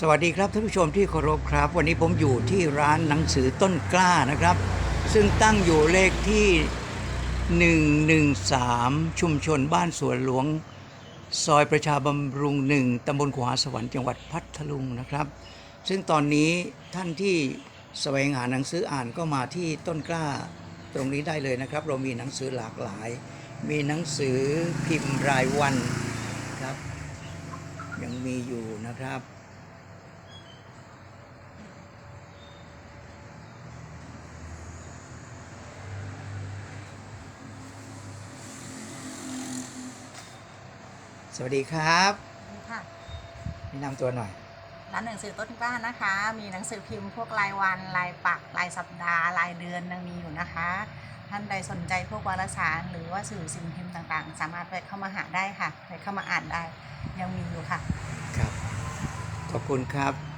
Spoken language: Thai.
สวัสดีครับท่านผู้ชมที่เคารพครับ วันนี้ผมอยู่ที่ร้านหนังสือต้นกล้านะครับ ซึ่งตั้งอยู่เลขที่ 113 ชุมชนบ้านสวนหลวง ซอยประชาบำรุงหนึ่งตำบลขวาสวรรค์จังหวัดพัทลุงนะครับ ซึ่งตอนนี้ท่านที่แสวงหาหนังสืออ่านก็มาที่ต้นกล้าตรงนี้ได้เลยนะครับ เรามีหนังสือหลากหลาย มีหนังสือพิมพ์รายวันครับยังมีอยู่นะครับ สวัสดีครับค่ะแนะนำตัวหน่อย ร้านหนังสือต้นกล้านะคะ มีหนังสือพิมพ์พวกรายวันรายปักรายสัปดาห์รายเดือนยังมีอยู่นะคะ ท่านใดสนใจพวกวารสาร หรือว่าสื่อสิ่งพิมพ์ต่างๆ สามารถไปเข้ามาหาได้ค่ะไปเข้ามาอ่านได้ยังมีอยู่ค่ะ ครับ ขอบคุณครับ